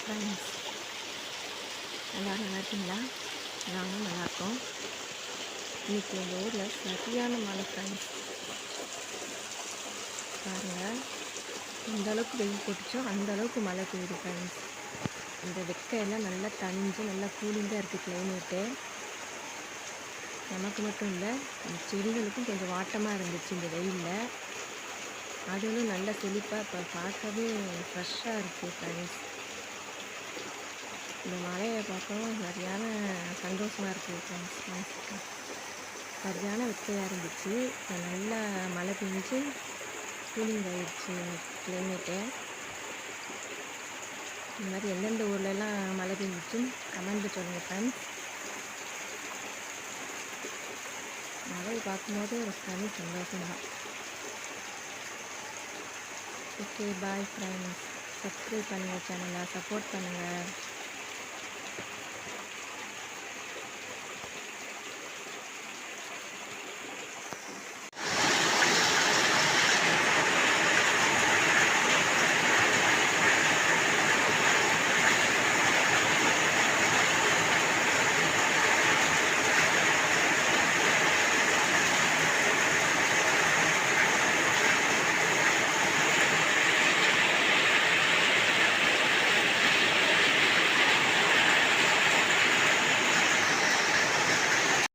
Friends. எல்லோரும் நல்லா இருக்கீங்களா? நாங்களும் நல்லாயிருக்கோம் இன்றைக்கி எங்கள் ஊரில் சரியான மழை ஃப்ரெண்ட்ஸ். பாருங்கள் எந்த அளவுக்கு வெயில் போட்டுச்சோ அந்த அளவுக்கு மழை பெய்யுது ஃப்ரெண்ட்ஸ். இந்த வெக்கையெல்லாம் நல்லா தணிஞ்சு நல்லா கூலிங்காக இருக்குது கிளைமேட்டு நமக்கு மட்டும் இல்லை இந்த செடிகளுக்கும் கொஞ்சம் வாட்டமாக இருந்துச்சு இந்த வெயிலில். அதுவும் நல்ல செழிப்பாக இப்போ பார்க்கவே ஃப்ரெஷ்ஷாக இருக்குது ஃப்ரெண்ட்ஸ். இந்த மலையை பார்க்கவும் சரியான சந்தோஷமாக இருக்குது ஃப்ரெண்ட்ஸ் மனசுக்கு சரியான வெக்கையாக இருந்துச்சு. இப்போ நல்லா மழை பெஞ்சு கூலிங் ஆயிடுச்சு கிளைமேட்டு இந்த மாதிரி எந்தெந்த ஊர்லெல்லாம் மழை பெஞ்சிச்சுன்னு கமெண்ட் சொல்லுங்கள் ஃப்ரெண்ட்ஸ் மழையை பார்க்கும்போது ஒரு தனி சந்தோஷம்தான். ஓகே பாய் ஃப்ரெண்ட்ஸ் சப்ஸ்கிரைப் பண்ணுங்கள் சேனலை சப்போர்ட் பண்ணுங்கள்